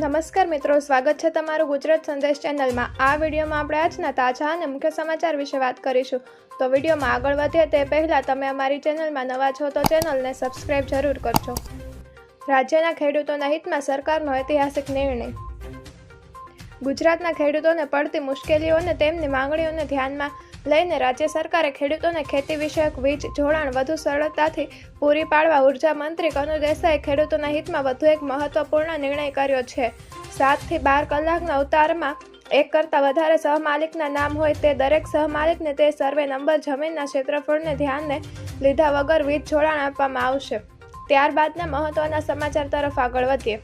નમસ્કાર મિત્રો, સ્વાગત છે તમારું ગુજરાત સંદેશ ચેનલમાં. આ વિડીયોમાં આપણે આજના તાજા અને મુખ્ય સમાચાર વિશે વાત કરીશું. તો વિડીયોમાં આગળ વધીએ તે પહેલાં તમે અમારી ચેનલમાં નવા છો તો ચેનલને સબસ્ક્રાઇબ જરૂર કરજો. રાજ્યના ખેડૂતોના હિતમાં સરકારનો ઐતિહાસિક નિર્ણય. ગુજરાતના ખેડૂતોને પડતી મુશ્કેલીઓ અને તેમની માંગણીઓને ધ્યાનમાં લઈને રાજ્ય સરકારે ખેડૂતોને ખેતી વિષયક વીજ, જોડાણ, વધુ સરળતાથી પૂરી પાડવા ઊર્જા મંત્રી કનુ દેસાઈએ ખેડૂતોના હિતમાં વધુ એક મહત્વપૂર્ણ નિર્ણય કર્યો છે. સાતથી બાર કલાકના અવતારમાં એક કરતાં વધારે સહમાલિકના નામ હોય તે દરેક સહમાલિકને તે સર્વે નંબર જમીનના ક્ષેત્રફળને ધ્યાને લીધા વગર વીજ, જોડાણ આપવામાં આવશે. ત્યારબાદના મહત્વના સમાચાર તરફ આગળ વધીએ.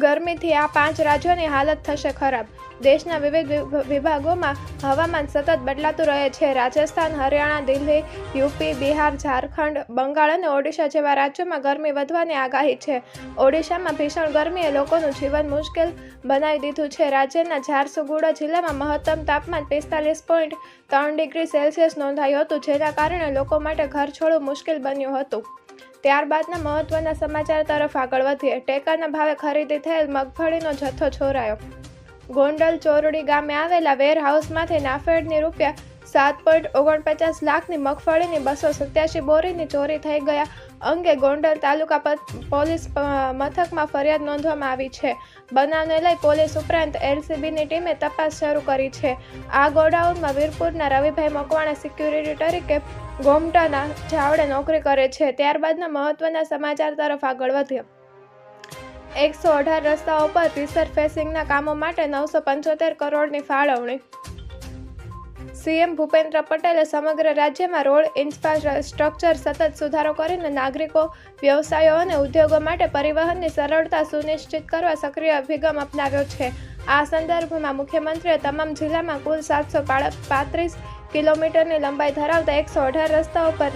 ગરમીથી આ પાંચ રાજ્યોની હાલત થશે ખરાબ. દેશના વિવિધ વિભાગોમાં હવામાન સતત બદલાતું રહે છે. રાજસ્થાન, હરિયાણા, દિલ્હી, યુપી, બિહાર, ઝારખંડ, બંગાળ અને ઓડિશા જેવા રાજ્યોમાં ગરમી વધવાની આગાહી છે. ઓડિશામાં ભીષણ ગરમીએ લોકોનું જીવન મુશ્કેલ બનાવી દીધું છે. રાજ્યના ઝારસુગુડા જિલ્લામાં મહત્તમ તાપમાન પિસ્તાલીસ પોઈન્ટ ત્રણ ડિગ્રી સેલ્સિયસ નોંધાયું હતું, જેના કારણે લોકો માટે ઘર છોડવું મુશ્કેલ બન્યું હતું. ત્યારબાદના મહત્વના સમાચાર તરફ આગળ વધીએ. ટેકાના ભાવે ખરીદી થયેલ મગફળીનો જથ્થો ચોરાયો ગોંડલ ચોરડી ગામે આવેલા વેરહાઉસમાંથી નાફેડની રૂપિયા સાત પોઈન્ટ ઓગણપચાસ લાખની મગફળીની બસો સત્યાસી બોરીની ચોરી થઈ ગયા અંગે ગોંડલ તાલુકા પોલીસ મથકમાં ફરિયાદ નોંધવામાં આવી છે. બનાવને લઈ પોલીસ ઉપરાંત એલસીબીની ટીમે તપાસ શરૂ કરી છે. આ ગોડાઉનમાં વીરપુરના રવિભાઈ મકવાણા સિક્યુરિટી તરીકે ગોમટાના ચાવડે નોકરી કરે છે. ત્યારબાદના મહત્વના સમાચાર તરફ આગળ વધીએ એકસો અઢાર રસ્તાઓ પર રિસરફેસિંગના કામો માટે નવસો પંચોતેર કરોડની ફાળવણી. સીએમ ભૂપેન્દ્ર પટેલે સમગ્ર રાજ્યમાં રોડ ઇન્ફ્રાસ્ટ્રક્ચર સતત સુધારો કરીને નાગરિકો, વ્યવસાયો અને ઉદ્યોગો માટે પરિવહનની સરળતા સુનિશ્ચિત કરવા સક્રિય અભિગમ અપનાવ્યો છે. આ સંદર્ભમાં મુખ્યમંત્રીએ તમામ જિલ્લામાં કુલ સાતસો પાંત્રીસ કિલોમીટરની લંબાઈ ધરાવતા એકસો અઢાર રસ્તાઓ પર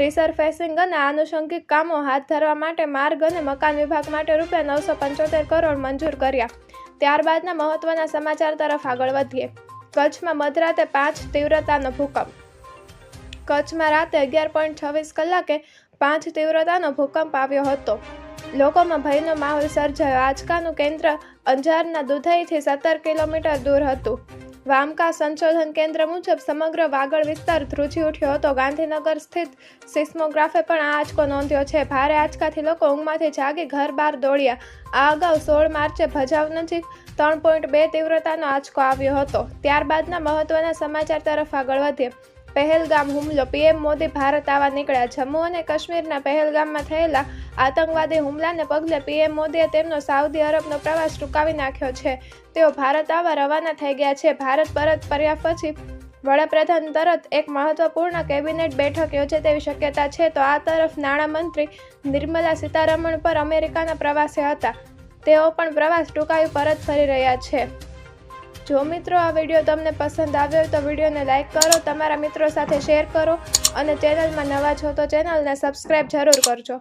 રિસરફેસિંગ અને આનુષંગિક કામો હાથ ધરવા માટે માર્ગ અને મકાન વિભાગ માટે રૂપિયા નવસો પંચોતેર કરોડ મંજૂર કર્યા. ત્યારબાદના મહત્વના સમાચાર તરફ આગળ વધીએ. કચ્છમાં મધરાતે પાંચ તીવ્રતાનો ભૂકંપ. કચ્છમાં રાતે અગિયાર પોઈન્ટ છવ્વીસ કલાકે પાંચ તીવ્રતાનો ભૂકંપ આવ્યો હતો. લોકોમાં ભયનો માહોલ સર્જાયો. આંચકાનું કેન્દ્ર અંજારના દુધઈથી સત્તર કિલોમીટર દૂર હતું. વામકા સંશોધન કેન્દ્ર મુજબ સમગ્ર વાગડ વિસ્તાર ધ્રુજી ઉઠ્યો હતો. ગાંધીનગર સ્થિત સિસ્મોગ્રાફે પણ આ આંચકો નોંધ્યો છે. ભારે આંચકાથી લોકો ઊંઘમાંથી જાગી ઘર બહાર દોડ્યા. આ અગાઉ સોળ માર્ચે ભજાવ નજીક ત્રણ પોઈન્ટ બે તીવ્રતાનો આંચકો આવ્યો હતો. ત્યારબાદના મહત્વના સમાચાર તરફ આગળ વધીએ. પહેલગામ હુમલો. પીએમ મોદી ભારત આવવા નીકળ્યા. જમ્મુ અને કાશ્મીરના પહેલગામમાં થયેલા આતંકવાદી હુમલાને પગલે પીએમ મોદીએ તેમનો સાઉદી અરબનો પ્રવાસ ટૂંકાવી નાખ્યો છે. તેઓ ભારત આવવા રવાના થઈ ગયા છે. ભારત પરત ફર્યા પછી વડાપ્રધાન તરત એક મહત્વપૂર્ણ કેબિનેટ બેઠક યોજે તેવી શક્યતા છે. તો આ તરફ નાણામંત્રી નિર્મલા સીતારમણ પર અમેરિકાના પ્રવાસે હતા. તેઓ પણ પ્રવાસ ટૂંકાવી પરત ફરી રહ્યા છે. જો મિત્રો આ વીડિયો તમને પસંદ આવ્યો તો વિડીયોને લાઇક કરો, તમારા મિત્રો સાથે શેર કરો અને ચેનલમાં નવા છો તો ચેનલને સબસ્ક્રાઈબ જરૂર કરજો.